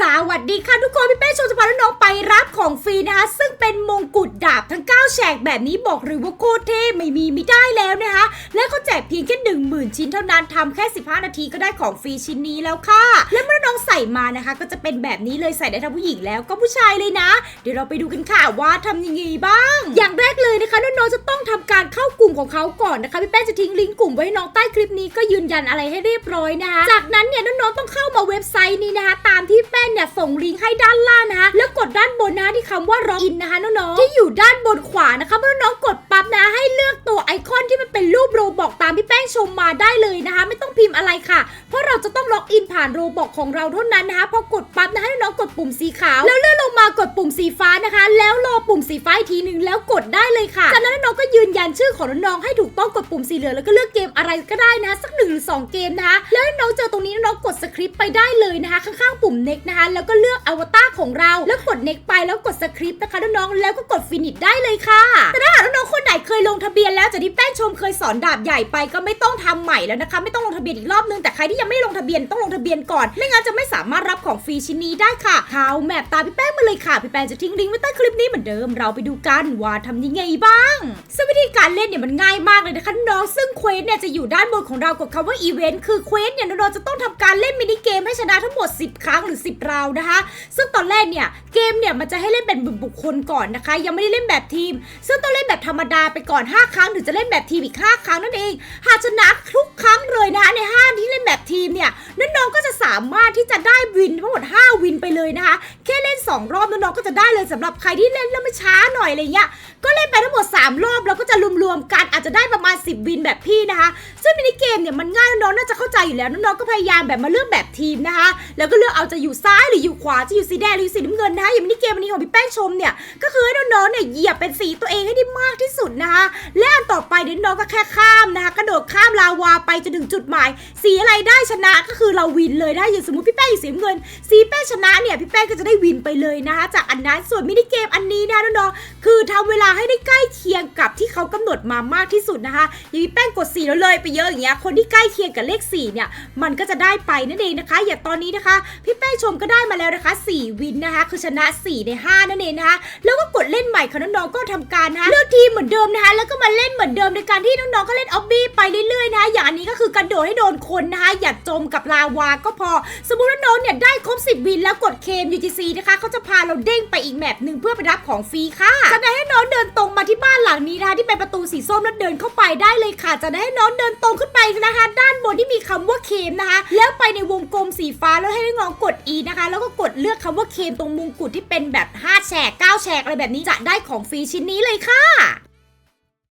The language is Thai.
ส วัสดีค่ะทุกคนพี่เป้โชว์จะพาน้องไปรับของฟรีนะคะ ซึ่งเป็นมงกุฎดาบทั้ง 9 แฉกแบบนี้บอกเลยว่าโคตรเท่ไม่มีไม่ได้แล้วนะคะ และเขาแจกเพียงแค่1 0,000 ชิ้นเท่านั้นทำแค่ 15 นาทีก็ได้ของฟรีชิ้นนี้แล้วค่ะ และเมื่อน้องใส่มานะคะ ก็จะเป็นแบบนี้เลยใส่ได้ทั้งผู้หญิงแล้วก็ผู้ชายเลยนะ เดี๋ยวเราไปดูกันค่ะว่าทำยังไงบ้าง อย่างแรกเลยนะคะน้องๆจะต้องทำการเข้ากลุ่มของเขาก่อนนะคะพี่แป้จะทิ้งลิงก์กลุ่มไว้ให้น้องใต้คลิปนี้ก็ยืนยันอะไรให้เรียบร้อยนะคะ จากนั้นเนี่ยน้องๆต้องเข้ามาเว็บไซต์นี้นะคะตามที่แป้เนี่ยส่งลิงก์ให้ด้านล่างนะคะ แล้วกดด้านบนนะคะที่คำว่าร็อกอินนะคะน้องๆที่อยู่ด้านบนขวานะคะเมื่อน้องกดปั๊บนะให้เลือกตัวไอคอนที่มันเป็นรูปโรบอกตามพี่แป้งชมมาได้เลยนะคะ ไม่ต้องพิมพ์อะไรค่ะเพราะ เราจะต้องล็อกอินผ่านโรบอกของเราเท่านั้นนะคะพอกดปั๊บนะให้น้องกดปุ่มสีขาว แล้วเลื่อนลงมากดปุ่มสีฟ้านะคะ แล้วรอปุ่มสีฟ้าอีกทีหนึ่งแล้วกดได้เลยค่ะจากนั้นน้องก็ยืนยันชื่อของน้องให้ถูกต้องกดปุ่มสีเหลืองแล้วก็เลือกเกมอะไรก็ได้นะสักหนึ่งหรือสองเกมนะคะแล้วน้องเจอตรงนี้น้องกดสคริปต์ไปได้เลยนะคะข้างๆปุ่ม next นะคะแล้วก็เลือกอวตารของเรา แล้วกด next ไปแล้วกดสคริปต์นะคะน้องๆแล้วก็กด finish ได้เลยค่ะแต่ถ้าหากน้องๆคนไหนเคยลงทะเบียนแล้วจากที่แป้งชมเคยสอนดาบใหญ่ไปก็ไม่ต้องทำใหม่แล้วนะคะ ไม่ต้องลงทะเบียนอีกรอบนึงแต่ใครที่ยังไม่ลงทะเบียนต้องลงทะเบียนก่อน ไม่งั้นจะไม่สามารถรับของฟรีชิ้นนี้ได้ค่ะเขาวแมปตาพี่แป้งมาเลยค่ะ พี่แป้งจะทิ้งลิงก์ไว้ใต้คลิปนี้เหมือนเดิม เราไปดูกันว่าทำยังไงบ้างซึ่งวิธีการเล่นเนี่ยมันง่ายมากเลยนะคะน้องซึ่งเควสเนี่ยจะอยู่ด้านบนของเรากดคำว่าอีเวนต์คือเควสเนี่ยน้องๆจะต้องทำการเล่นมินิเกมให้ชนะทั้งหมด 10 ครั้งหรือ 10 ราวนะคะ ซึ่งตอนแรกเนี่ยเกมเนี่ยมันจะให้เล่นเป็นบุคคลก่อนนะคะ ยังไม่ได้เล่นแบบทีม ซึ่งต้องเล่นแบบธรรมดาไปก่อน 5 ครั้งถึงจะเล่นแบบทีมอีก 5 ครั้งนั่นเอง หากชนะทุกครั้งเลยนะใน 5 ที่เล่นแบบทีมเนี่ยน้องๆก็จะสามารถที่จะได้วินทั้งหมด 5 วินไปเลยนะคะ แค่เล่น 2 รอบน้องๆก็จะได้เลยสำหรับใครที่เล่นแล้วไม่ช้าหน่อยอะไรเงี้ยก็เล่นไปทั้งหมด 3 รอบแล้วก็จะรวมๆกันอาจจะได้ประมาณ 10 วินแบบพี่นะคะ ซึ่งมินิเกมเนี่ยมันง่ายน้องๆน่าจะเข้าใจอยู่แล้วน้องๆก็พยายามแบบมาเลือกแบบทีมนะคะ แล้วก็เลือกเอาจะอยู่ซ้ายหรืออยู่ขวาจะอยู่สีแดงหรือสีน้ำเงินนะคะอย่างมินิเกมวันนี้ของพี่แป้งชมเนี่ยก็คือให้น้องๆเนี่ยเหยียบเป็นสีตัวเองให้ได้มากที่สุดนะคะและอันต่อไปเดี๋ยวน้องก็แค่ข้ามนะคะกระโดด ลาวาไปจนถึงจุดหมาย สีอะไรได้ชนะก็คือเราวินเลยนะอย่างสมมติพี่แป้งอยู่สีเงิน สีแป้งชนะเนี่ยพี่แป้งก็จะได้วินไปเลยนะคะจากอันนั้นส่วนมินิเกมอันนี้นะน้องๆคือทำเวลาให้ได้ใกล้เคียงกับที่เขากำหนดมามากที่สุดนะคะอย่างพี่แป้งกดสีแล้วเลยไปเยอะอย่างเงี้ยคนที่ใกล้เคียงกับเลข4เนี่ยมันก็จะได้ไปนั่นเองนะคะ อย่างตอนนี้นะคะ พี่แป้งชมก็ได้มาแล้วนะคะ 4 วินนะคะ คือชนะ 4 ใน 5 นั่นเองนะคะแล้วก็กดเล่นใหม่ค่ะน้องๆก็ทำการนะคะเลือกทีมเหมือนเดิมนะคะแล้วก็มาเล่นเหมือนเดิมในการที่น้องๆก็เล่นออบบี้ไปเรื่อยๆนะคะอย่างอันนี้ก็คือกระโดดให้โดนคนนะคะ อย่าจมกับลาวาก็พอ สมมุติว่าน้องเนี่ยได้ครบ 10 วินแล้วกดเคม UGC นะคะเขาจะพาเราเด้งไปอีกแมปหนึ่งเพื่อไปรับของฟรีค่ะจากนั้ให้น้องเดินตรงมาที่บ้านหลังนี้นะคะที่เป็นประตูสีส้มแล้วเดินเข้าไปได้เลยค่ะจากนั้ให้น้องเดินตรงขึ้นไปนะคะ ด้านบนที่มีคำว่าเคมนะคะ แล้วไปในวงกลมสีฟ้าแล้วให้น้องกด E นะคะ แล้วก็กดเลือกคำว่าเคมตรงมงกุฎที่เป็นแบบ5แฉก9แฉกอะไรแบบนี้จะได้ของฟรีชิ้นนี้เลยค่ะ